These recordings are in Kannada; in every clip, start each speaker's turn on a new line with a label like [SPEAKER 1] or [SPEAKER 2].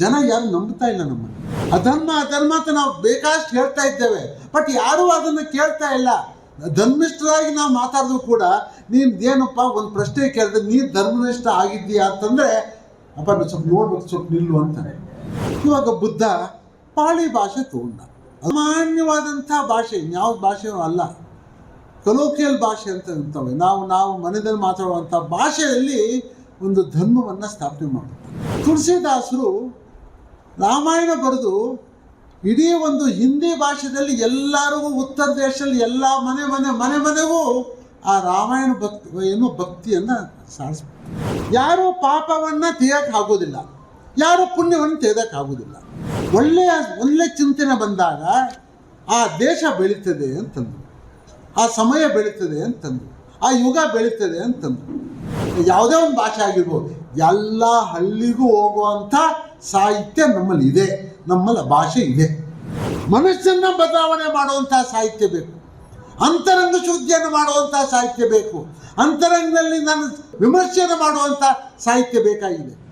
[SPEAKER 1] ಜನ ಯಾರು ನಂಬ್ತಾ ಇಲ್ಲ ನಮ್ಮನ್ನು. ಅಧರ್ಮ ಅಧರ್ಮ ಅಂತ ನಾವು ಬೇಕಾಷ್ಟು ಹೇಳ್ತಾ ಇದ್ದೇವೆ. ಬಟ್ ಯಾರೂ ಅದನ್ನು ಕೇಳ್ತಾ ಇಲ್ಲ. ಧರ್ಮಿಷ್ಠರಾಗಿ ನಾವು ಮಾತಾಡಿದ್ರು ಕೂಡ ನೀನು ಏನಪ್ಪ ಒಂದು ಪ್ರಶ್ನೆ ಕೇಳಿದ್ರೆ ನೀನು ಧರ್ಮನಿಷ್ಠ ಆಗಿದ್ದೀಯಾ ಅಂತಂದರೆ, ಅಪ್ಪ ಸ್ವಲ್ಪ ನೋಡ್ಬೇಕು, ಸ್ವಲ್ಪ ನಿಲ್ಲು ಅಂತಾರೆ. ಇವಾಗ ಬುದ್ಧ ಪಾಳಿ ಭಾಷೆ ತಗೊಂಡ. ಸಾಮಾನ್ಯವಾದಂಥ ಭಾಷೆ ಯಾವ ಭಾಷೆಯೂ ಅಲ್ಲ. ಕಲೋಕಿಯಲ್ ಭಾಷೆ ಅಂತ ಇರ್ತವೆ. ನಾವು ನಾವು ಮನೆಯಲ್ಲಿ ಮಾತಾಡುವಂಥ ಭಾಷೆಯಲ್ಲಿ ಒಂದು ಧರ್ಮವನ್ನು ಸ್ಥಾಪನೆ ಮಾಡುತ್ತೆ ತುಳಸಿದಾಸರು ರಾಮಾಯಣ ಬರೆದು ಇಡೀ ಒಂದು ಹಿಂದಿ ಭಾಷೆಯಲ್ಲಿ ಎಲ್ಲರಿಗೂ ಉತ್ತರ ದೇಶದಲ್ಲಿ ಎಲ್ಲ ಮನೆ ಮನೆ ಮನೆ, ಮನೆಗೂ ಆ ರಾಮಾಯಣ ಭಕ್ತಿ, ಏನು ಭಕ್ತಿಯನ್ನು ಸಾಧಿಸ್ಬೇಕು. ಯಾರು ಪಾಪವನ್ನು ತೆಗೆಯೋಕೆ ಆಗೋದಿಲ್ಲ ಯಾರೂ ಪುಣ್ಯವನ್ನು ತೆಗೆಯೋಕೆ ಆಗೋದಿಲ್ಲ ಒಳ್ಳೆಯ, ಒಳ್ಳೆ ಚಿಂತನೆ ಬಂದಾಗ ಆ ದೇಶ ಬೆಳೀತದೆ ಅಂತಂದು ಆ ಸಮಯ ಬೆಳೀತದೆ ಅಂತಂದು ಆ ಯುಗ ಬೆಳೀತದೆ ಅಂತಂದು ಯಾವುದೇ ಒಂದು ಭಾಷೆ ಆಗಿರ್ಬೋದು. ಎಲ್ಲ ಹಳ್ಳಿಗೂ ಹೋಗುವಂಥ ಸಾಹಿತ್ಯ ನಮ್ಮಲ್ಲಿ ಇದೆ. ನಮ್ಮಲ್ಲಿ ಭಾಷೆ ಇದೆ. ಮನುಷ್ಯನ ಬದಲಾವಣೆ ಮಾಡುವಂಥ ಸಾಹಿತ್ಯ ಬೇಕು. ಅಂತರಂಗ ಶುದ್ಧಿಯನ್ನು ಮಾಡುವಂಥ ಸಾಹಿತ್ಯ ಬೇಕು. ಅಂತರಂಗದಲ್ಲಿ ನಾನು ವಿಮರ್ಶೆಯನ್ನು ಮಾಡುವಂಥ ಸಾಹಿತ್ಯ ಬೇಕಾಗಿದೆ.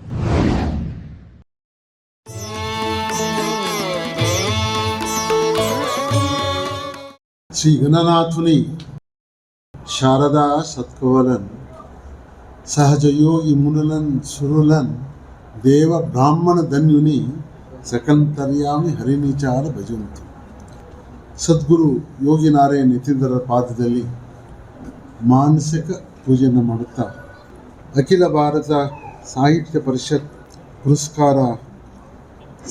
[SPEAKER 1] ಶ್ರೀ ಗಣನಾಥುನಿ ಶಾರದಾ ಸತ್ಕವಲನ್ ಸಹಜಯೋಗಿ ಮುನುಲನ್ ಸುರುಲನ್ ದೇವ ಬ್ರಾಹ್ಮಣ ಧನ್ಯುನಿ ಸಕಂತರ್ಯಾಮಿ ಹರಿನಿಚಾರ ಭಜಂತು. ಸದ್ಗುರು ಯೋಗಿ ನಾರಾಯಣ ನಿತೀಂದ್ರರ ಪಾದದಲ್ಲಿ ಮಾನಸಿಕ ಪೂಜೆಯನ್ನು ಮಾಡುತ್ತಾ ಅಖಿಲ ಭಾರತ ಸಾಹಿತ್ಯ ಪರಿಷತ್ ಪುರಸ್ಕಾರ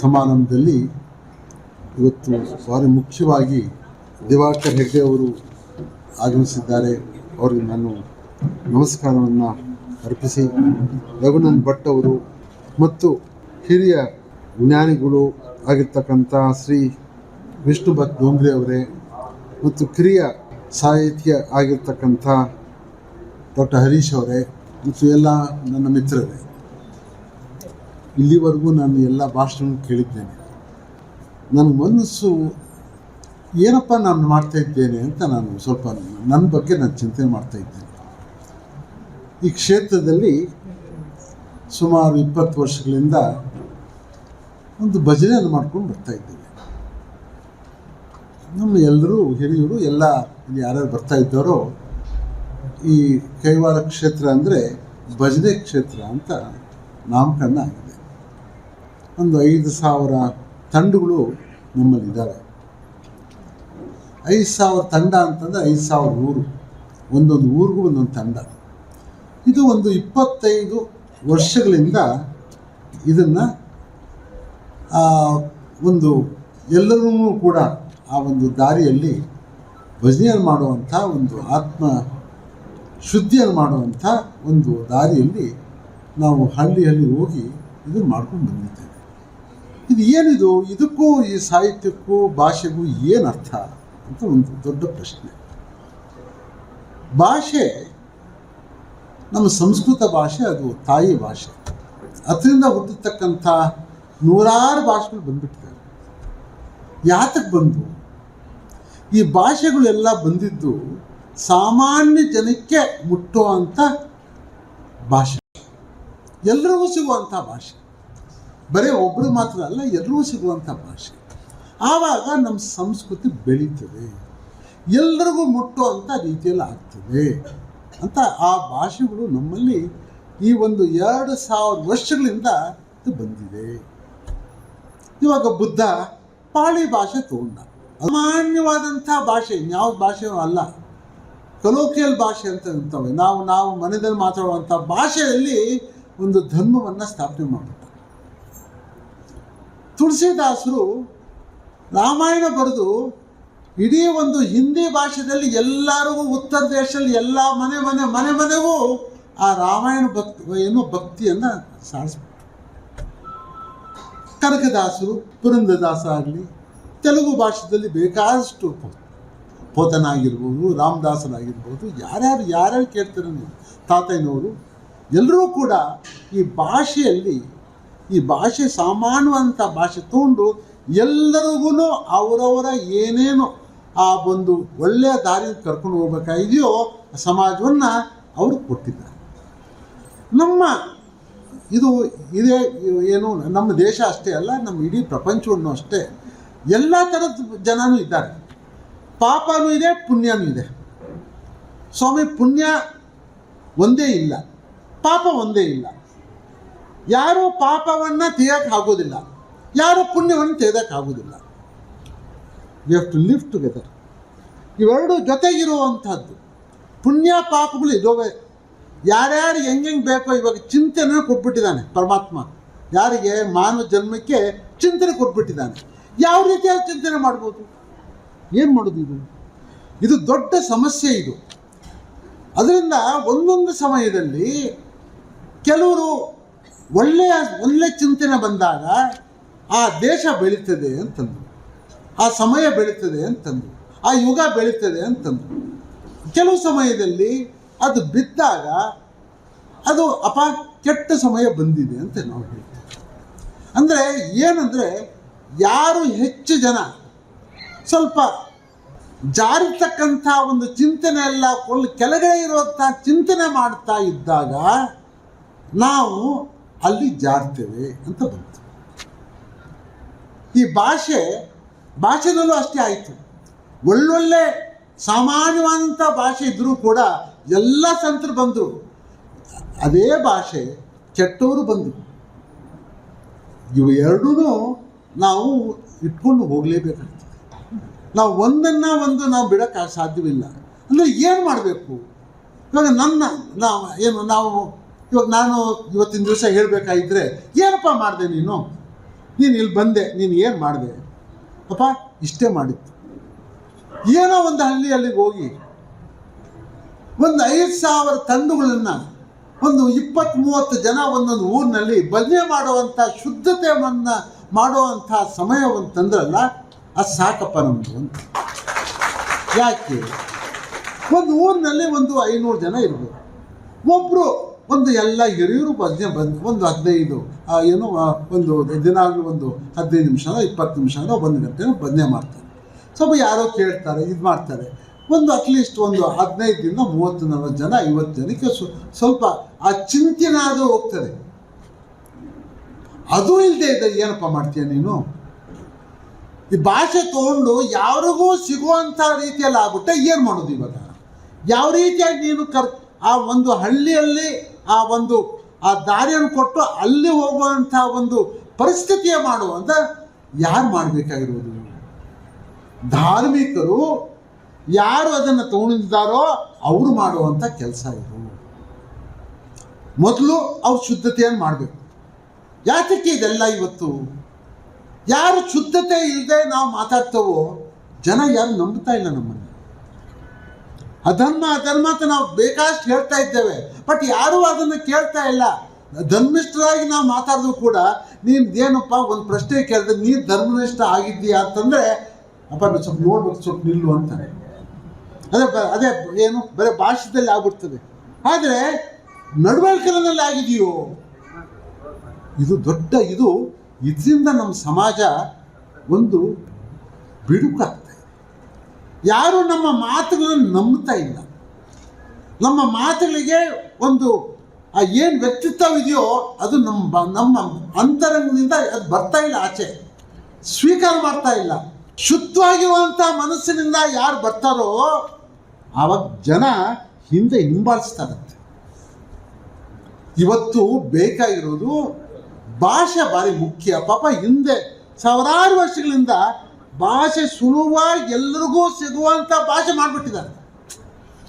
[SPEAKER 1] ಸಮಾರಂಭದಲ್ಲಿ ಇವತ್ತು ಭಾರಿ ಮುಖ್ಯವಾಗಿ ದಿವಾಕರ್ ಹೆಗ್ಡೆ ಅವರು ಆಗಮಿಸಿದ್ದಾರೆ. ಅವರಿಗೆ ನಾನು ನಮಸ್ಕಾರವನ್ನು ಅರ್ಪಿಸಿ ರಘುನಂದ್ ಭಟ್ ಅವರು ಮತ್ತು ಹಿರಿಯ ಜ್ಞಾನಿಗಳು ಆಗಿರ್ತಕ್ಕಂಥ ಶ್ರೀ ವಿಷ್ಣು ಭಟ್ ಡೋಂಗ್ರೆ ಅವರೇ ಮತ್ತು ಕಿರಿಯ ಸಾಹಿತ್ಯ ಆಗಿರ್ತಕ್ಕಂಥ ಡಾಕ್ಟರ್ ಹರೀಶ್ ಅವರೇ ಮತ್ತು ಎಲ್ಲ ನನ್ನ ಮಿತ್ರರೇ. ಇಲ್ಲಿವರೆಗೂ ನಾನು ಎಲ್ಲ ಭಾಷಣ ಕೇಳಿದ್ದೇನೆ. ನನ್ನ ಮನಸ್ಸು ಏನಪ್ಪ ನಾನು ಮಾಡ್ತಾ ಇದ್ದೇನೆ ಅಂತ ನಾನು ಸ್ವಲ್ಪ ನನ್ನ ಬಗ್ಗೆ ನಾನು ಚಿಂತನೆ ಮಾಡ್ತಾ ಇದ್ದೇನೆ. ಈ ಕ್ಷೇತ್ರದಲ್ಲಿ ಸುಮಾರು ಇಪ್ಪತ್ತು ವರ್ಷಗಳಿಂದ ಒಂದು ಭಜನೆಯನ್ನು ಮಾಡ್ಕೊಂಡು ಬರ್ತಾ ಇದ್ದೇವೆ. ನಮ್ಮ ಎಲ್ಲರೂ ಹಿರಿಯರು, ಎಲ್ಲ ಇಲ್ಲಿ ಯಾರ್ಯಾರು ಬರ್ತಾ ಇದ್ದಾರೋ, ಈ ಕೈವಾರ ಕ್ಷೇತ್ರ ಅಂದರೆ ಭಜನೆ ಕ್ಷೇತ್ರ ಅಂತ ನಾಮಕರಣ ಆಗಿದೆ. ಒಂದು ಐದು ಸಾವಿರ ತಂಡಗಳು ನಮ್ಮಲ್ಲಿದ್ದಾವೆ ಐದು ಸಾವಿರ ತಂಡ ಅಂತಂದರೆ ಐದು ಸಾವಿರ ಊರು. ಒಂದೊಂದು ಊರಿಗೂ ಒಂದೊಂದು ತಂಡ. ಇದು ಒಂದು ಇಪ್ಪತ್ತೈದು ವರ್ಷಗಳಿಂದ ಇದನ್ನು ಒಂದು ಎಲ್ಲರೂ ಕೂಡ ಆ ಒಂದು ದಾರಿಯಲ್ಲಿ ಭಜನೆಯನ್ನು ಮಾಡುವಂಥ ಒಂದು ಆತ್ಮ ಶುದ್ಧಿಯನ್ನು ಮಾಡುವಂಥ ಒಂದು ದಾರಿಯಲ್ಲಿ ನಾವು ಹಳ್ಳಿ ಹಳ್ಳಿ ಹೋಗಿ ಇದನ್ನು ಮಾಡ್ಕೊಂಡು ಬಂದಿದ್ದೇವೆ. ಇದು ಏನಿದು? ಇದಕ್ಕೂ ಈ ಸಾಹಿತ್ಯಕ್ಕೂ ಭಾಷೆಗೂ ಏನು ಅರ್ಥ ಅಂತ ಒಂದು ದೊಡ್ಡ ಪ್ರಶ್ನೆ. ಭಾಷೆ ನಮ್ಮ ಸಂಸ್ಕೃತ ಭಾಷೆ ಅದು ತಾಯಿ ಭಾಷೆ. ಅದರಿಂದ ಹುಟ್ಟಿರ್ತಕ್ಕಂಥ ನೂರಾರು ಭಾಷೆಗಳು ಬಂದ್ಬಿಟ್ಟಿದ್ದಾವೆ. ಯಾತಕ್ಕೆ ಬಂದು ಈ ಭಾಷೆಗಳೆಲ್ಲ ಬಂದಿದ್ದು ಸಾಮಾನ್ಯ ಜನಕ್ಕೆ ಮುಟ್ಟುವಂಥ ಭಾಷೆ. ಎಲ್ಲರಿಗೂ ಸಿಗುವಂಥ ಭಾಷೆ. ಬರೀ ಒಬ್ಬರು ಮಾತ್ರ ಅಲ್ಲ ಎಲ್ಲರಿಗೂ ಸಿಗುವಂಥ ಭಾಷೆ. ಆವಾಗ ನಮ್ಮ ಸಂಸ್ಕೃತಿ ಬೆಳೀತದೆ. ಎಲ್ಲರಿಗೂ ಮುಟ್ಟುವಂಥ ರೀತಿಯಲ್ಲಿ ಆಗ್ತದೆ. ಅಂತ ಆ ಭಾಷೆಗಳು ನಮ್ಮಲ್ಲಿ ಈ ಒಂದು ಎರಡು ಸಾವಿರ ವರ್ಷಗಳಿಂದ ಇದು ಬಂದಿದೆ. ಇವಾಗ ಬುದ್ಧ ಪಾಳಿ ಭಾಷೆ ತಗೊಂಡ. ಸಾಮಾನ್ಯವಾದಂಥ ಭಾಷೆ ಯಾವ ಭಾಷೆಯೂ ಅಲ್ಲ. ಕಲೋಕಿಯಲ್ ಭಾಷೆ ಅಂತ ಇರ್ತವೆ ನಾವು ನಾವು ಮನೆಯಲ್ಲಿ ಮಾತಾಡುವಂಥ ಭಾಷೆಯಲ್ಲಿ ಒಂದು ಧರ್ಮವನ್ನು ಸ್ಥಾಪನೆ ಮಾಡುತ್ತ ತುಳಸಿದಾಸರು ರಾಮಾಯಣ ಬರೆದು ಇಡೀ ಒಂದು ಹಿಂದಿ ಭಾಷೆಯಲ್ಲಿ ಎಲ್ಲರಿಗೂ ಉತ್ತರ ದೇಶದಲ್ಲಿ ಎಲ್ಲ ಮನೆ ಮನೆ ಮನೆ, ಮನೆಗೂ ಆ ರಾಮಾಯಣ ಭಕ್ತಿ, ಏನು ಭಕ್ತಿಯನ್ನು ಸಾಧಿಸ್ಬಿಟ್ರು ಕನಕದಾಸರು ಪುರಂದದಾಸ ಆಗಲಿ, ತೆಲುಗು ಭಾಷೆಯಲ್ಲಿ ಬೇಕಾದಷ್ಟು ಪೋತನಾಗಿರ್ಬೋದು, ರಾಮದಾಸನಾಗಿರ್ಬೋದು, ಯಾರ್ಯಾರು ಯಾರ್ಯಾರು ಕೇಳ್ತಾರೆ ನೀವು, ತಾತಯ್ಯನವರು, ಎಲ್ಲರೂ ಕೂಡ ಈ ಭಾಷೆಯಲ್ಲಿ, ಈ ಭಾಷೆ ಸಾಮಾನ್ಯವಂಥ ಭಾಷೆ ತಗೊಂಡು ಎಲ್ಲರಿಗೂ ಅವರವರ ಏನೇನು ಆ ಒಂದು ಒಳ್ಳೆಯ ದಾರಿ ಕರ್ಕೊಂಡು ಹೋಗ್ಬೇಕಾಗಿದೆಯೋ ಸಮಾಜವನ್ನು ಅವರು ಕೊಟ್ಟಿದ್ದಾರೆ. ನಮ್ಮ ಇದು ಇದೇ ಏನು ನಮ್ಮ ದೇಶ ಅಷ್ಟೇ ಅಲ್ಲ, ನಮ್ಮ ಇಡೀ ಪ್ರಪಂಚವನ್ನು ಅಷ್ಟೇ. ಎಲ್ಲ ಥರದ ಜನನೂ ಇದ್ದಾರೆ. ಪಾಪನೂ ಇದೆ, ಪುಣ್ಯನೂ ಇದೆ. ಸ್ವಾಮಿ, ಪುಣ್ಯ ಒಂದೇ ಇಲ್ಲ. ಪಾಪ ಒಂದೇ ಇಲ್ಲ. ಯಾರು ಪಾಪವನ್ನು ತೆಗೆಯೋಕೆ ಆಗೋದಿಲ್ಲ. ಯಾರು ಪುಣ್ಯವನ್ನು ತೆಗೆಯೋಕೆ ಆಗೋದಿಲ್ಲ you have to live together ಇವೆರಡು ಜೊತೆಗಿರುವಂಥದ್ದು. ಪುಣ್ಯ ಪಾಪಗಳು ಇದೋವೆ ಯಾರ್ಯಾರು ಹೆಂಗೆಂಗೆ ಬೇಕೋ ಇವಾಗ ಚಿಂತನೆ ಕೊಟ್ಬಿಟ್ಟಿದ್ದಾನೆ ಪರಮಾತ್ಮ. ಯಾರಿಗೆ? ಮಾನವ ಜನ್ಮಕ್ಕೆ ಚಿಂತನೆ ಕೊಟ್ಬಿಟ್ಟಿದ್ದಾನೆ. ಯಾವ ರೀತಿಯಾಗಿ ಚಿಂತನೆ ಮಾಡ್ಬೋದು? ಏನು ಮಾಡೋದು ಇದು? ಇದು ದೊಡ್ಡ ಸಮಸ್ಯೆ ಇದು. ಅದರಿಂದ ಒಂದೊಂದು ಸಮಯದಲ್ಲಿ ಕೆಲವರು ಒಳ್ಳೆಯ, ಒಳ್ಳೆ ಚಿಂತನೆ ಬಂದಾಗ ಆ ದೇಶ ಬೆಳೀತದೆ ಅಂತಂದು ಆ ಸಮಯ ಬೆಳೀತದೆ ಅಂತಂದು ಆ ಯುಗ ಬೆಳೀತದೆ ಅಂತಂದು ಕೆಲವು ಸಮಯದಲ್ಲಿ ಅದು ಬಿದ್ದಾಗ ಅದು ಅಪ ಕೆಟ್ಟ ಸಮಯ ಬಂದಿದೆ ಅಂತ ನಾವು ಹೇಳ್ತೀವಿ. ಅಂದರೆ ಏನಂದರೆ ಯಾರು ಹೆಚ್ಚು ಜನ ಸ್ವಲ್ಪ ಜಾರಿತಕ್ಕಂಥ ಒಂದು ಚಿಂತನೆ ಎಲ್ಲ ಕೊಲ್ ಕೆಳಗಡೆ ಇರುವಂಥ ಚಿಂತನೆ ಮಾಡ್ತಾ ಇದ್ದಾಗ ನಾವು ಅಲ್ಲಿ ಜಾರ್ತೇವೆ ಅಂತ ಬಂತು. ಈ ಭಾಷೆ ಭಾಷೆನಲ್ಲೂ ಅಷ್ಟೇ ಆಯಿತು. ಒಳ್ಳೊಳ್ಳೆ ಸಾಮಾನ್ಯವಾದಂಥ ಭಾಷೆ ಇದ್ದರೂ ಕೂಡ ಎಲ್ಲ ಸಂತರು ಬಂದರು. ಅದೇ ಭಾಷೆ ಕೆಟ್ಟವರು ಬಂದರು. ಇವು ಎರಡೂ ನಾವು ಇಟ್ಕೊಂಡು ಹೋಗಲೇಬೇಕಾಗ್ತದೆ. ನಾವು ಒಂದನ್ನು ಒಂದು ನಾವು ಬಿಡೋಕ್ಕೆ ಸಾಧ್ಯವಿಲ್ಲ. ಅಂದರೆ ಏನು ಮಾಡಬೇಕು? ಇವಾಗ ನನ್ನ, ನಾವು ಏನು, ನಾವು ಇವಾಗ ನಾನು ಇವತ್ತಿನ ದಿವಸ ಹೇಳಬೇಕಾಗಿದ್ದರೆ ಏನಪ್ಪ ಮಾಡಿದೆ ನೀನು? ನೀನು ಇಲ್ಲಿ ಬಂದೆ, ನೀನು ಏನು ಮಾಡಿದೆ? ಅಪ್ಪ, ಇಷ್ಟೇ ಮಾಡಿತ್ತು ಏನೋ ಒಂದು ಹಳ್ಳಿಯಲ್ಲಿ ಹೋಗಿ ಒಂದು ಐದು ಸಾವಿರ ತಂಡುಗಳನ್ನು ಒಂದು ಇಪ್ಪತ್ತ್ ಮೂವತ್ತು ಜನ ಒಂದೊಂದು ಊರಿನಲ್ಲಿ ಭಜನೆ ಮಾಡುವಂಥ ಶುದ್ಧತೆಯನ್ನು ಮಾಡುವಂಥ ಸಮಯವನ್ನು ತಂದ್ರಲ್ಲ ಅದು ಸಾಕಪ್ಪ ನಮ್ಮದು ಅಂತ. ಯಾಕೆ? ಒಂದು ಊರಿನಲ್ಲಿ ಒಂದು ಐನೂರು ಜನ ಇರ್ಬೋದು ಒಬ್ಬರು ಒಂದು ಎಲ್ಲ ಹಿರಿಯರು ಭಜನೆ ಬಂದು, ಒಂದು ಹದಿನೈದು ಏನು ಒಂದು ದಿನ ದಿನಾಗಲೂ ಒಂದು ಹದಿನೈದು ನಿಮಿಷನೋ ಇಪ್ಪತ್ತು ನಿಮಿಷನೋ ಒಂದು ಗಂಟೆನೋ ಭಜನೆ ಮಾಡ್ತಾರೆ. ಸ್ವಲ್ಪ ಯಾರೋ ಕೇಳ್ತಾರೆ, ಇದು ಮಾಡ್ತಾರೆ. ಒಂದು ಅಟ್ಲೀಸ್ಟ್ ಒಂದು ಹದಿನೈದರಿಂದ ಮೂವತ್ತು ನಲವತ್ತು ಜನ ಐವತ್ತು ಜನಕ್ಕೆ ಸ್ವ- ಸ್ವಲ್ಪ ಆ ಚಿಂತೆನಾದರೂ ಹೋಗ್ತದೆ. ಅದು ಇಲ್ಲದೆ ಇದ್ದರೆ ಏನಪ್ಪ ಮಾಡ್ತೀಯ ನೀನು? ಈ ಭಾಷೆ ತಗೊಂಡು ಯಾರಿಗೂ ಸಿಗುವಂಥ ರೀತಿಯಲ್ಲಿ ಆಗ್ಬಿಟ್ಟೆ ಏನು ಮಾಡೋದು ಇವಾಗ? ಯಾವ ರೀತಿಯಾಗಿ ನೀನು ಕರ್, ಆ ಒಂದು ಹಳ್ಳಿಯಲ್ಲಿ ಆ ಒಂದು, ಆ ದಾರಿಯನ್ನು ಕೊಟ್ಟು ಅಲ್ಲಿ ಹೋಗುವಂಥ ಒಂದು ಪರಿಸ್ಥಿತಿಯ ಮಾಡುವಂಥ ಯಾರು ಮಾಡಬೇಕಾಗಿರುವುದು ಧಾರ್ಮಿಕರು ಯಾರು ಅದನ್ನು ತಗೊಂಡಿದ್ದಾರೋ ಅವರು ಮಾಡುವಂಥ ಕೆಲಸ ಇದು. ಮೊದಲು ಅವ್ರು ಶುದ್ಧತೆಯನ್ನು ಮಾಡಬೇಕು. ಯಾತಕ್ಕೆ ಇದೆಲ್ಲ ಇವತ್ತು? ಯಾರು ಶುದ್ಧತೆ ಇಲ್ಲದೆ ನಾವು ಮಾತಾಡ್ತೇವೋ, ಜನ ಯಾರು ನಂಬ್ತಾ ಇಲ್ಲ ನಮ್ಮನ್ನು. ಅಧರ್ಮ ಅಧರ್ಮ ಅಂತ ನಾವು ಬೇಕಾಷ್ಟು ಹೇಳ್ತಾ ಇದ್ದೇವೆ. ಬಟ್ ಯಾರೂ ಅದನ್ನು ಕೇಳ್ತಾ ಇಲ್ಲ. ಧರ್ಮಿಷ್ಠರಾಗಿ ನಾವು ಮಾತಾಡಿದ್ರು ಕೂಡ, ನೀನು ಏನಪ್ಪ ಒಂದು ಪ್ರಶ್ನೆ ಕೇಳಿದ್ರೆ ನೀನು ಧರ್ಮನಿಷ್ಠ ಆಗಿದ್ದೀಯಾ ಅಂತಂದರೆ, ಅಪ್ಪ ನಾನು ಸ್ವಲ್ಪ ನೋಡ್ಬೇಕು, ಸ್ವಲ್ಪ ನಿಲ್ಲು ಅಂತಾರೆ. ಅದೇ ಅದೇ ಏನು, ಬರೀ ಭಾಷೆದಲ್ಲಿ ಆಗ್ಬಿಡ್ತದೆ. ಆದರೆ ನಡವಳಿಕೆನಲ್ಲಿ ಆಗಿದೆಯೋ? ಇದು ದೊಡ್ಡ ಇದು, ಇದರಿಂದ ನಮ್ಮ ಸಮಾಜ ಒಂದು ಇದೆ ಯಾರು ನಮ್ಮ ಮಾತುಗಳನ್ನು ನಂಬ್ತಾ ಇಲ್ಲ. ನಮ್ಮ ಮಾತುಗಳಿಗೆ ಒಂದು, ಆ ಏನು ವ್ಯಕ್ತಿತ್ವ ಇದೆಯೋ ಅದು ನಮ್ಮ ನಮ್ಮ ಅಂತರಂಗದಿಂದ ಅದು ಬರ್ತಾ ಇಲ್ಲ ಆಚೆ. ಸ್ವೀಕಾರ ಮಾಡ್ತಾ ಇಲ್ಲ. ಶುದ್ಧವಾಗಿರುವಂಥ ಮನಸ್ಸಿನಿಂದ ಯಾರು ಬರ್ತಾರೋ ಆವಾಗ ಜನ ಹಿಂದೆ ಹಿಂಬಾಲಿಸ್ತಾರಂತೆ. ಇವತ್ತು ಬೇಕಾಗಿರೋದು ಭಾಷೆ ಭಾರಿ ಮುಖ್ಯ. ಪಾಪ ಹಿಂದೆ ಸಾವಿರಾರು ವರ್ಷಗಳಿಂದ ಭಾಷೆ ಸುಲಭ ಎಲ್ರಿಗೂ ಸಿಗುವಂಥ ಭಾಷೆ ಮಾಡಿಬಿಟ್ಟಿದ್ದಾರೆ.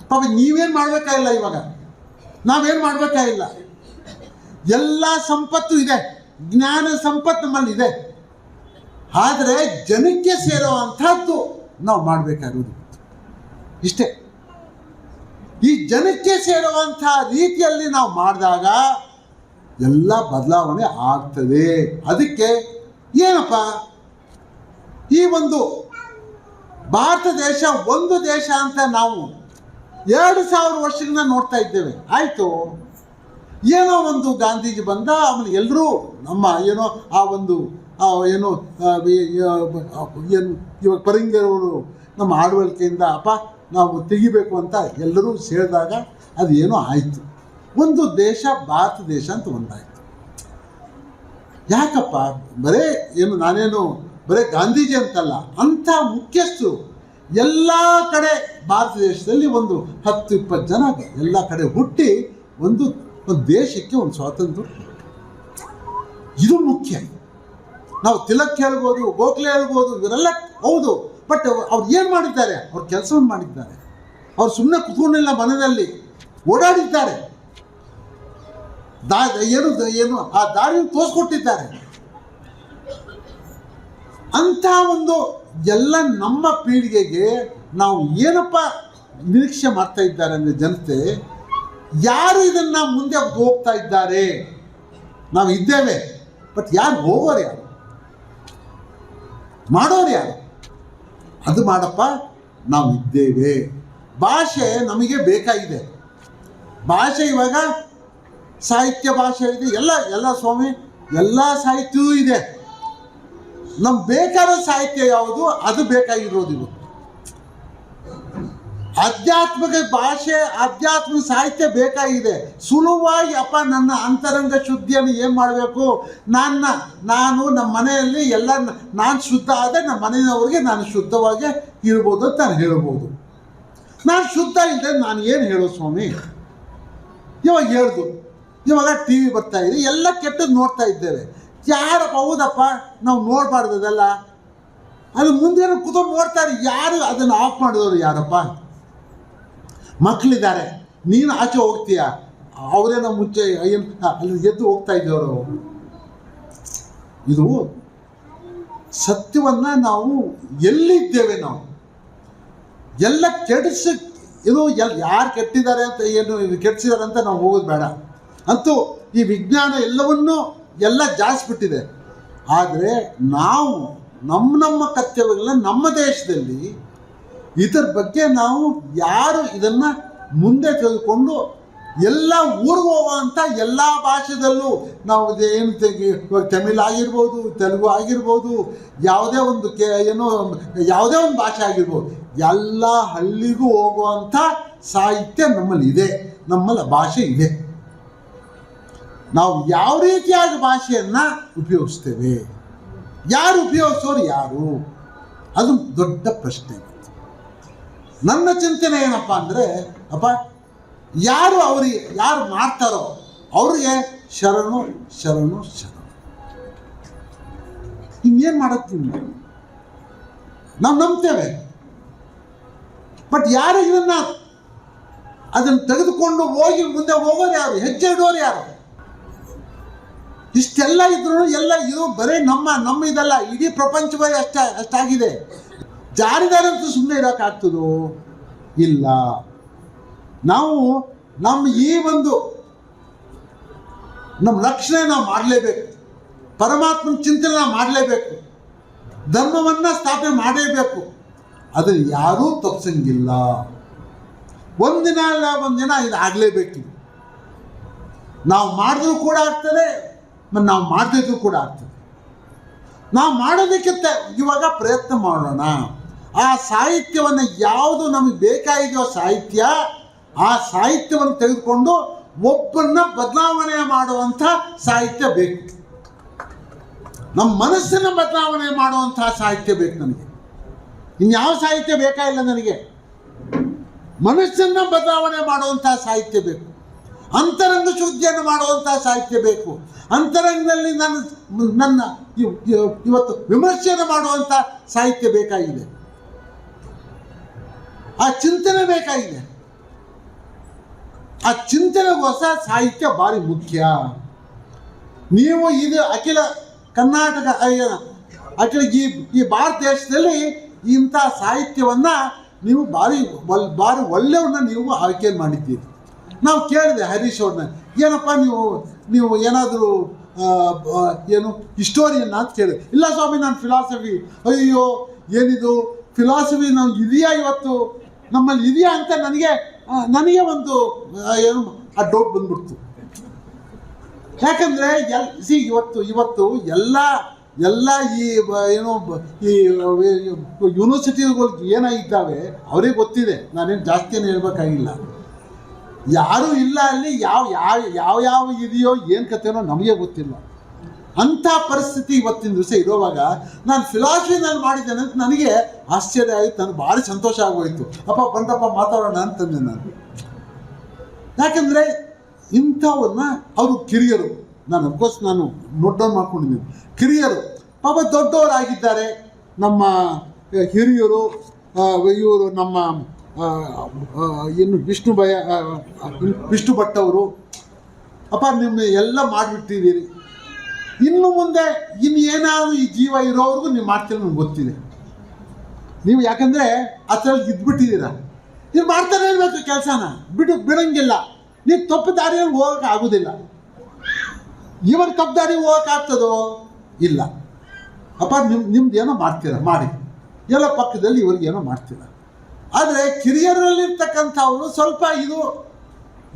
[SPEAKER 1] ಪಾಪ ನೀವೇನು ಮಾಡಬೇಕಾಗಿಲ್ಲ ಇವಾಗ? ನಾವೇನು ಮಾಡಬೇಕಾಗಿಲ್ಲ? ಎಲ್ಲ ಸಂಪತ್ತು ಇದೆ. ಜ್ಞಾನ ಸಂಪತ್ತು ನಮ್ಮಲ್ಲಿ ಇದೆ. ಆದರೆ ಜನಕ್ಕೆ ಸೇರುವಂಥದ್ದು ನಾವು ಮಾಡಬೇಕಾಗಿರೋದು ಇಷ್ಟೇ. ಈ ಜನಕ್ಕೆ ಸೇರುವಂಥ ರೀತಿಯಲ್ಲಿ ನಾವು ಮಾಡಿದಾಗ ಎಲ್ಲ ಬದಲಾವಣೆ ಆಗ್ತದೆ. ಅದಕ್ಕೆ ಏನಪ್ಪ? ಈ ಒಂದು ಭಾರತ ದೇಶ ಒಂದು ದೇಶ ಅಂತ ನಾವು ಎರಡು ಸಾವಿರ ವರ್ಷಗಳನ್ನ ನೋಡ್ತಾ ಇದ್ದೇವೆ. ಆಯಿತು. ಏನೋ ಒಂದು ಗಾಂಧೀಜಿ ಬಂದ ಅವನು ಎಲ್ಲರೂ ನಮ್ಮ ಏನೋ ಆ ಒಂದು ಏನು ಏನು, ಇವಾಗ ಪರಂಗಿಯವರು ನಮ್ಮ ಆಡುವಳಿಕೆಯಿಂದ ಅಪ್ಪ ನಾವು ತೆಗಿಬೇಕು ಅಂತ ಎಲ್ಲರೂ ಸೇರಿದಾಗ ಅದು ಏನೋ ಆಯಿತು. ಒಂದು ದೇಶ ಭಾರತ ದೇಶ ಅಂತ ಒಂದಾಯಿತು. ಯಾಕಪ್ಪ? ಬರೇ ಏನು ನಾನೇನು ಬರೇ ಗಾಂಧೀಜಿ ಅಂತಲ್ಲ, ಅಂಥ ಮುಖ್ಯಸ್ಥರು ಎಲ್ಲ ಕಡೆ ಭಾರತ ದೇಶದಲ್ಲಿ ಒಂದು ಹತ್ತು, ಇಪ್ಪತ್ತು ಜನ ಎಲ್ಲ ಕಡೆ ಹುಟ್ಟಿ ಒಂದು ಒಂದು ದೇಶಕ್ಕೆ ಒಂದು ಸ್ವಾತಂತ್ರ್ಯ. ಇದು ಮುಖ್ಯ. ನಾವು ತಿಲಕ್ ಹೇಳ್ಬೋದು, ಗೋಖಲೆ ಹೇಳ್ಬೋದು, ಇವರೆಲ್ಲ ಹೌದು, ಬಟ್ ಅವ್ರು ಏನು ಮಾಡಿದ್ದಾರೆ? ಅವ್ರ ಕೆಲಸವನ್ನು ಮಾಡಿದ್ದಾರೆ. ಅವ್ರು ಸುಮ್ಮನೆ ಕುತ್ಕೊಂಡಿಲ್ಲ ಮನೆಯಲ್ಲಿ ಓಡಾಡಿದ್ದಾರೆ. ದಾ ಏನು ಏನು ಆ ದಾರಿಯನ್ನು ತೋರಿಸ್ಕೊಟ್ಟಿದ್ದಾರೆ. ಅಂಥ ಒಂದು ಎಲ್ಲ ನಮ್ಮ ಪೀಳಿಗೆಗೆ ನಾವು ಏನಪ್ಪ ನಿರೀಕ್ಷೆ ಮಾಡ್ತಾ ಇದ್ದಾರೆ ಅಂದರೆ ಜನತೆ, ಯಾರು ಇದನ್ನ ಮುಂದೆ ಹೋಗ್ತಾ ಇದ್ದಾರೆ? ನಾವು ಇದ್ದೇವೆ ಬಟ್ ಯಾರು ಹೋಗೋರು ಯಾರು? ಮಾಡೋರು ಯಾರು? ಅದು ಮಾಡಪ್ಪ, ನಾವು ಇದ್ದೇವೆ. ಭಾಷೆ ನಮಗೆ ಬೇಕಾಗಿದೆ. ಭಾಷೆ ಇವಾಗ ಸಾಹಿತ್ಯ ಭಾಷೆ ಇದೆ, ಎಲ್ಲ ಎಲ್ಲ ಸ್ವಾಮಿ, ಎಲ್ಲ ಸಾಹಿತ್ಯವೂ ಇದೆ. ನಮ್ಗೆ ಬೇಕಾದ ಸಾಹಿತ್ಯ ಯಾವುದು? ಅದು ಬೇಕಾಗಿರೋದು ಆಧ್ಯಾತ್ಮಿಕ ಭಾಷೆ ಆಧ್ಯಾತ್ಮ ಸಾಹಿತ್ಯ ಬೇಕಾಗಿದೆ. ಸುಲಭವಾಗಿ ಅಪ್ಪ ನನ್ನ ಅಂತರಂಗ ಶುದ್ಧಿಯನ್ನು ಏನು ಮಾಡಬೇಕು? ನನ್ನ, ನಾನು ನಮ್ಮ ಮನೆಯಲ್ಲಿ ಎಲ್ಲ ನಾನು ಶುದ್ಧ ಆದರೆ ನಮ್ಮ ಮನೆಯವರಿಗೆ ನಾನು ಶುದ್ಧವಾಗಿ ಇರ್ಬೋದು ಅಂತ ನಾನು ಹೇಳ್ಬೋದು. ನಾನು ಶುದ್ಧ ಇಲ್ಲದೆ ನಾನು ಏನು ಹೇಳೋ ಸ್ವಾಮಿ? ಇವಾಗ ಹೇಳ್ದು. ಇವಾಗ ಟಿ ವಿ ಬರ್ತಾ ಇದೆ, ಎಲ್ಲ ಕೆಟ್ಟದ್ದು ನೋಡ್ತಾ ಇದ್ದೇವೆ. ಯಾರಪ್ಪ ಹೌದಪ್ಪ? ನಾವು ನೋಡಬಾರ್ದು ಅದೆಲ್ಲ. ಅದು ಮುಂದೆ ಕೂತು ನೋಡ್ತಾರೆ, ಯಾರು ಅದನ್ನು ಆಫ್ ಮಾಡಿದವರು ಯಾರಪ್ಪ? ಮಕ್ಕಳಿದ್ದಾರೆ ನೀನು ಆಚೆ ಹೋಗ್ತೀಯ? ನಮ್ಮ ಮುಂಚೆ ಏನು ಅಲ್ಲಿ ಎದ್ದು ಹೋಗ್ತಾ ಇದ್ದವರು. ಇದು ಸತ್ಯವನ್ನ ನಾವು ಎಲ್ಲಿದ್ದೇವೆ ನಾವು? ಎಲ್ಲ ಕೆಡಿಸ, ಇದು ಎಲ್, ಯಾರು ಕೆಟ್ಟಿದ್ದಾರೆ ಅಂತ ಏನು, ಇದು ಕೆಡಿಸಿದ್ದಾರೆ ಅಂತ ನಾವು ಹೋಗೋದು ಬೇಡ. ಅಂತೂ ಈ ವಿಜ್ಞಾನ ಎಲ್ಲವನ್ನೂ ಎಲ್ಲ ಜಾಸ್ಬಿಟ್ಟಿದೆ ಆದರೆ ನಾವು ನಮ್ಮ ನಮ್ಮ ಕರ್ತವ್ಯಗಳನ್ನ ನಮ್ಮ ದೇಶದಲ್ಲಿ ಇದರ ಬಗ್ಗೆ ನಾವು ಯಾರು ಇದನ್ನ ಮುಂದೆ ತೆಗೆದುಕೊಂಡು ಎಲ್ಲ ಊರಿಗೆ ಹೋಗುವಂಥ ಎಲ್ಲ ಭಾಷೆದಲ್ಲೂ ನಾವು ಏನು ತೆಗಿ ತಮಿಳ್ ಆಗಿರ್ಬೋದು, ತೆಲುಗು ಆಗಿರ್ಬೋದು, ಯಾವುದೇ ಒಂದು ಕೆ, ಏನೋ, ಯಾವುದೇ ಒಂದು ಭಾಷೆ ಆಗಿರ್ಬೋದು, ಎಲ್ಲ ಹಳ್ಳಿಗೂ ಹೋಗುವಂಥ ಸಾಹಿತ್ಯ ನಮ್ಮಲ್ಲಿ ಇದೆ. ನಮ್ಮಲ್ಲಿ ಭಾಷೆ ಇದೆ. ನಾವು ಯಾವ ರೀತಿಯಾಗಿ ಭಾಷೆಯನ್ನು ಉಪಯೋಗಿಸ್ತೇವೆ? ಯಾರು ಉಪಯೋಗಿಸೋರು ಯಾರು? ಅದು ದೊಡ್ಡ ಪ್ರಶ್ನೆ. ನನ್ನ ಚಿಂತನೆ ಏನಪ್ಪ ಅಂದರೆ, ಅಪ್ಪ, ಯಾರು ಅವರಿಗೆ, ಯಾರು ಮಾಡ್ತಾರೋ ಅವ್ರಿಗೆ ಶರಣು ಶರಣು ಶರಣು. ಇನ್ನೇನು ಮಾಡತ್ತೀವಿ ನಾವು ನಂಬ್ತೇವೆ. ಬಟ್ ಯಾರು ಇದನ್ನ ಅದನ್ನು ತೆಗೆದುಕೊಂಡು ಹೋಗಿ ಮುಂದೆ ಹೋಗೋರು ಯಾರು? ಹೆಜ್ಜೆ ಇಡೋರು ಯಾರು? ಇಷ್ಟೆಲ್ಲ ಇದ್ರು ಎಲ್ಲ ಇದು ಬರೀ ನಮ್ಮ ನಮ್ಮ ಇದಲ್ಲ, ಇಡೀ ಪ್ರಪಂಚವೇ ಅಷ್ಟ, ಅಷ್ಟಾಗಿದೆ. ಜಾರಿದಾರಂತೂ ಸುಮ್ಮನೆ ಇರೋಕ್ಕಾಗ್ತದೋ? ಇಲ್ಲ. ನಾವು ನಮ್ಮ ಈ ಒಂದು ನಮ್ಮ ರಕ್ಷಣೆ ನಾವು ಮಾಡಲೇಬೇಕು. ಪರಮಾತ್ಮನ ಚಿಂತನೆ ನಾವು ಮಾಡಲೇಬೇಕು. ಧರ್ಮವನ್ನು ಸ್ಥಾಪನೆ ಮಾಡಲೇಬೇಕು ಅದನ್ನು ಯಾರೂ ತಪ್ಸಂಗಿಲ್ಲ. ಒಂದಿನ ಅಲ್ಲ ಒಂದಿನ ಇದು ಆಗಲೇಬೇಕು ನಾವು ಮಾಡಿದ್ರೂ ಕೂಡ ಆಗ್ತದೆ. ಮತ್ತು ನಾವು ಮಾಡಿದ್ದು ಕೂಡ ಆಗ್ತದೆ. ನಾವು ಮಾಡೋದಕ್ಕಿಂತ ಇವಾಗ ಪ್ರಯತ್ನ ಮಾಡೋಣ. ಆ ಸಾಹಿತ್ಯವನ್ನು ಯಾವುದು ನಮಗೆ ಬೇಕಾಗಿದೆಯೋ ಸಾಹಿತ್ಯ, ಆ ಸಾಹಿತ್ಯವನ್ನು ತೆಗೆದುಕೊಂಡು ಒಬ್ಬರನ್ನ ಬದಲಾವಣೆ ಮಾಡುವಂಥ ಸಾಹಿತ್ಯ ಬೇಕು. ನಮ್ಮ ಮನಸ್ಸನ್ನು ಬದಲಾವಣೆ ಮಾಡುವಂತಹ ಸಾಹಿತ್ಯ ಬೇಕು ನನಗೆ ಇನ್ಯಾವ ಸಾಹಿತ್ಯ ಬೇಕಾಗಿಲ್ಲ ನನಗೆ? ಮನಸ್ಸನ್ನು ಬದಲಾವಣೆ ಮಾಡುವಂತಹ ಸಾಹಿತ್ಯ ಬೇಕು. ಅಂತರಂಗ ಶುದ್ಧಿಯನ್ನು ಮಾಡುವಂತಹ ಸಾಹಿತ್ಯ ಬೇಕು. ಅಂತರಂಗದಲ್ಲಿ ನನ್ನ ನನ್ನ ಇವ್- ಇವ್- ಇವತ್ತು ವಿಮರ್ಶೆಯನ್ನು ಮಾಡುವಂಥ ಸಾಹಿತ್ಯ ಬೇಕಾಗಿದೆ. ಆ ಚಿಂತನೆ ಬೇಕಾಗಿದೆ. ಆ ಚಿಂತನೆಗೋಸ್ಕರ ಸಾಹಿತ್ಯ ಭಾರಿ ಮುಖ್ಯ. ನೀವು ಇದು ಅಖಿಲ ಕರ್ನಾಟಕ ಅಖಿಲ ಈ ಈ ಭಾರತ ದೇಶದಲ್ಲಿ ಇಂಥ ಸಾಹಿತ್ಯವನ್ನು ನೀವು ಭಾರಿ ಭಾರಿ ಒಳ್ಳೆಯವ್ರನ್ನ ನೀವು ಆಯ್ಕೆ ಮಾಡಿದ್ದೀರಿ. ನಾವು ಕೇಳಿದೆ ಹರೀಶ್ ಅವ್ರನ್ನ ಏನಪ್ಪ ನೀವು ನೀವು ಏನಾದರೂ ಏನು ಹಿಸ್ಟೋರಿಯನ್ನ ಅಂತ ಕೇಳಿದೆ ಇಲ್ಲ ಸ್ವಾಮಿ ನಾನು ಫಿಲಾಸಫಿ ಅಯ್ಯೋ ಏನಿದು ಫಿಲಾಸಫಿ ನಾವು ಇದೆಯಾ ಇವತ್ತು ನಮ್ಮಲ್ಲಿ ಇದೆಯಾ ಅಂತ ನನಗೆ ನನಗೆ ಒಂದು ಏನು ಆ ಡೌಟ್ ಬಂದ್ಬಿಡ್ತು ಯಾಕಂದರೆ ಎಲ್ ಸಿ ಇವತ್ತು ಇವತ್ತು ಎಲ್ಲ ಎಲ್ಲ ಈ ಏನು ಈ ಯೂನಿವರ್ಸಿಟಿಗಳು ಏನಾಗಿದ್ದಾವೆ ಅವರಿಗೆ ಗೊತ್ತಿದೆ ನಾನೇನು ಜಾಸ್ತಿ ಏನು ಹೇಳ್ಬೇಕಾಗಿಲ್ಲ ಯಾರೂ ಇಲ್ಲ ಅಲ್ಲಿ ಯಾವ ಯಾವ ಯಾವ ಇದೆಯೋ ಏನು ಕತೆನೋ ನಮಗೆ ಗೊತ್ತಿಲ್ಲ. ಅಂಥ ಪರಿಸ್ಥಿತಿ ಇವತ್ತಿನ ದಿವಸ ಇರೋವಾಗ ನಾನು ಫಿಲಾಸಫಿ ನಾನು ಮಾಡಿದ್ದೇನೆ ಅಂತ ನನಗೆ ಆಶ್ಚರ್ಯ ಆಯಿತು, ನನಗೆ ಭಾರಿ ಸಂತೋಷ ಆಗೋಯಿತು. ಅಪ್ಪ ಬಂದಪ್ಪ ಮಾತಾಡೋಣ ಅಂತಂದೆ ನಾನು. ಯಾಕಂದರೆ ಇಂಥವನ್ನ ಅವರು ಕಿರಿಯರು, ನಾನು ಅಫ್ಕೋರ್ಸ್ ನಾನು ನೋಟ್ ಡೌನ್ ಮಾಡ್ಕೊಂಡಿದ್ದೀನಿ. ಕಿರಿಯರು, ಪಾಪ ದೊಡ್ಡವರಾಗಿದ್ದಾರೆ. ನಮ್ಮ ಹಿರಿಯರು ಇವರು ನಮ್ಮ ಆ, ಆ, ಏನು ವಿಷ್ಣು ಭಯ ಆ, ಆ, ವಿಷ್ಣು ಭಟ್ ಅವರು ಅಪ್ಪ ನಿಮ್ಮ ಎಲ್ಲ ಮಾಡಿಬಿಟ್ಟಿದ್ದೀರಿ. ಇನ್ನು ಮುಂದೆ ಇನ್ನು ಏನಾದರೂ ಈ ಜೀವ ಇರೋವ್ರಿಗೂ ನೀವು ಮಾಡ್ತೀರ ನನಗೆ ಗೊತ್ತಿದೆ. ನೀವು ಯಾಕಂದರೆ ಅದ್ರಲ್ಲಿ ಇದ್ಬಿಟ್ಟಿದ್ದೀರ. ನೀವು ಮಾಡ್ತಾನೆ ಇರಬೇಕು ಕೆಲಸನ. ಬಿಡು ಬಿಡಂಗಿಲ್ಲ. ನೀವು ತಪ್ಪು ದಾರಿಯಲ್ಲಿ ಹೋಗೋಕೆ ಆಗೋದಿಲ್ಲ. ಇವರು ತಪ್ಪು ದಾರಿ ಹೋಗೋಕ್ಕಾಗ್ತದೋ ಇಲ್ಲ. ಅಪ್ಪ ನಿಮ್ಮ ನಿಮ್ದು ಏನೋ ಮಾಡ್ತೀರ ಮಾಡಿ. ಎಲ್ಲ ಪಕ್ಕದಲ್ಲಿ ಇವ್ರಿಗೆ ಏನೋ ಮಾಡ್ತೀರ. ಆದರೆ ಕಿರಿಯರಲ್ಲಿರ್ತಕ್ಕಂಥವ್ರು ಸ್ವಲ್ಪ ಇದು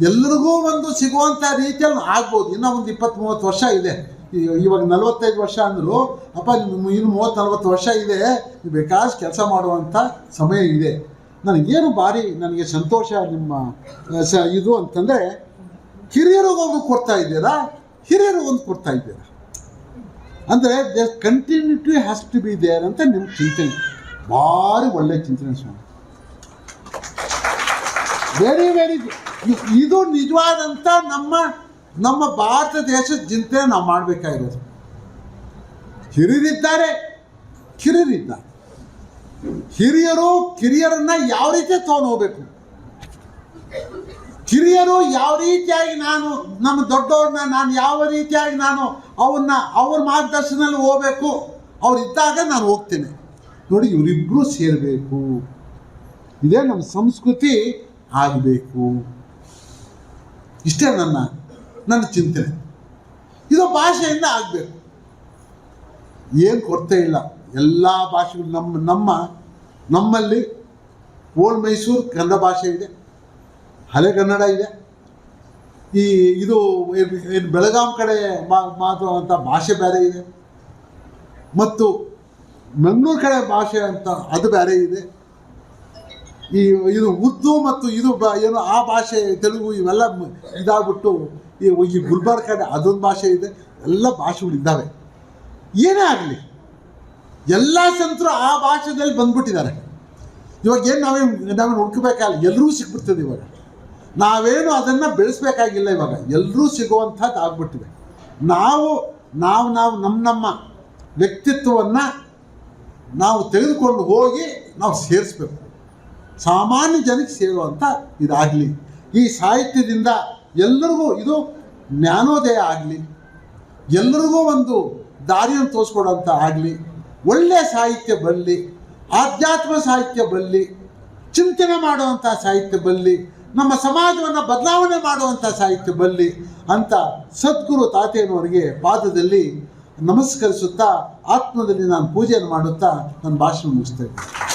[SPEAKER 1] ಎಲ್ರಿಗೂ ಒಂದು ಸಿಗುವಂಥ ರೀತಿಯಲ್ಲಿ ಆಗ್ಬೋದು. ಇನ್ನೂ ಒಂದು ಇಪ್ಪತ್ತು ಮೂವತ್ತು ವರ್ಷ ಇದೆ. ಇವಾಗ ನಲವತ್ತೈದು ವರ್ಷ ಅಂದರು, ಅಪ್ಪ ನಿಮ್ಮ ಇನ್ನು ಮೂವತ್ತು ನಲ್ವತ್ತು ವರ್ಷ ಇದೆ. ಬೇಕಾದಷ್ಟು ಕೆಲಸ ಮಾಡುವಂಥ ಸಮಯ ಇದೆ. ನನಗೇನು ಭಾರಿ, ನನಗೆ ಸಂತೋಷ ನಿಮ್ಮ ಸ, ಇದು ಅಂತಂದರೆ ಹಿರಿಯರಿಗೊಂದು ಕೊಡ್ತಾ ಇದ್ದೀರಾ? ಹಿರಿಯರಿಗೊಂದು ಕೊಡ್ತಾ ಇದ್ದೀರಾ? ಅಂದರೆ the continuity has to be there ಅಂತ ನಿಮ್ಮ ಚಿಂತನೆ ಭಾರಿ ಒಳ್ಳೆ ಚಿಂತನೆ ಸ್ವಾಮಿ. ವೆರಿ ವೆರಿ ಇದು ನಿಜವಾದಂಥ ನಮ್ಮ ನಮ್ಮ ಭಾರತ ದೇಶದ ಚಿಂತೆ ನಾವು ಮಾಡಬೇಕಾಗಿರೋದು. ಹಿರಿಯರಿದ್ದಾರೆ ಕಿರಿಯರಿದ್ದಾರೆ. ಹಿರಿಯರು, ಕಿರಿಯರನ್ನ ಯಾವ ರೀತಿ ತಗೊಂಡು ಹೋಗ್ಬೇಕು? ಕಿರಿಯರು ಯಾವ ರೀತಿಯಾಗಿ ನಾನು, ನಮ್ಮ ದೊಡ್ಡವ್ರನ್ನ ನಾನು ಯಾವ ರೀತಿಯಾಗಿ ನಾನು ಅವನ್ನ, ಅವ್ರ ಮಾರ್ಗದರ್ಶನದಲ್ಲಿ ಹೋಗ್ಬೇಕು? ಅವ್ರು ಇದ್ದಾಗ ನಾನು ಹೋಗ್ತೇನೆ. ನೋಡಿ ಇವರಿಬ್ಬರೂ ಸೇರಬೇಕು. ಇದೇ ನಮ್ಮ ಸಂಸ್ಕೃತಿ. ಆಗಬೇಕು. ಇಷ್ಟೇ ನನ್ನ ನನ್ನ ಚಿಂತನೆ. ಇದು ಭಾಷೆಯಿಂದ ಆಗಬೇಕು. ಏನು ಕೊರತೆ ಇಲ್ಲ. ಎಲ್ಲ ಭಾಷೆಗಳು ನಮ್ಮ ನಮ್ಮ, ನಮ್ಮಲ್ಲಿ ಓಲ್ಡ್ ಮೈಸೂರು ಕನ್ನಡ ಭಾಷೆ ಇದೆ. ಹಳೆ ಕನ್ನಡ ಇದೆ. ಈ, ಇದು ಏನ್- ಬೆಳಗಾಂ ಕಡೆ ಮಾತಾಡುವಂಥ ಭಾಷೆ ಬೇರೆ ಇದೆ. ಮತ್ತು ಮಂಗಳೂರು ಕಡೆ ಭಾಷೆ ಅಂತ ಅದು ಬೇರೆ ಇದೆ. ಈ ಇದು ಉರ್ದು ಮತ್ತು ಇದು ಏನು ಆ ಭಾಷೆ, ತೆಲುಗು ಇವೆಲ್ಲ ಇದಾಗ್ಬಿಟ್ಟು ಈ ಈ ಗುಲ್ಬರ್ಗ ಕಡೆ ಅದೊಂದು ಭಾಷೆ ಇದೆ, ಎಲ್ಲ ಭಾಷೆಗಳು ಇದ್ದಾವೆ. ಏನೇ ಆಗಲಿ, ಎಲ್ಲ ಸಂತರು ಆ ಭಾಷೆದಲ್ಲಿ ಬಂದ್ಬಿಟ್ಟಿದ್ದಾರೆ. ಇವಾಗ ಏನು ನಾವೇನು ನಾವೇನು ಹುಡ್ಕಬೇಕಾಗಿಲ್ಲ ಎಲ್ಲರೂ ಸಿಕ್ಬಿಡ್ತದೆ ಇವಾಗ. ನಾವೇನು ಅದನ್ನು ಬೆಳೆಸ್ಬೇಕಾಗಿಲ್ಲ ಇವಾಗ ಎಲ್ಲರೂ ಸಿಗುವಂಥದ್ದು ಆಗ್ಬಿಟ್ಟಿದೆ. ನಾವು ನಾವು ನಾವು ನಮ್ಮ ನಮ್ಮ ವ್ಯಕ್ತಿತ್ವವನ್ನು ನಾವು ತೆಗೆದುಕೊಂಡು ಹೋಗಿ ನಾವು ಸೇರಿಸ್ಬೇಕು. ಸಾಮಾನ್ಯ ಜನಕ್ಕೆ ಸೇರುವಂಥ ಇದಾಗಲಿ. ಈ ಸಾಹಿತ್ಯದಿಂದ ಎಲ್ಲರಿಗೂ ಇದು ಜ್ಞಾನೋದಯ ಆಗಲಿ. ಎಲ್ಲರಿಗೂ ಒಂದು ದಾರಿಯನ್ನು ತೋರಿಸ್ಕೊಡೋಂಥ ಆಗಲಿ. ಒಳ್ಳೆಯ ಸಾಹಿತ್ಯ ಬರಲಿ ಆಧ್ಯಾತ್ಮ ಸಾಹಿತ್ಯ ಬರಲಿ, ಚಿಂತನೆ ಮಾಡುವಂಥ ಸಾಹಿತ್ಯ ಬರಲಿ, ನಮ್ಮ ಸಮಾಜವನ್ನು ಬದಲಾವಣೆ ಮಾಡುವಂಥ ಸಾಹಿತ್ಯ ಬರಲಿ ಅಂತ ಸದ್ಗುರು ತಾತಯ್ಯನವರಿಗೆ ಪಾದದಲ್ಲಿ ನಮಸ್ಕರಿಸುತ್ತಾ ಆತ್ಮದಲ್ಲಿ ನಾನು ಪೂಜೆಯನ್ನು ಮಾಡುತ್ತಾ ನನ್ನ ಭಾಷಣ ಮುಗಿಸ್ತೇನೆ.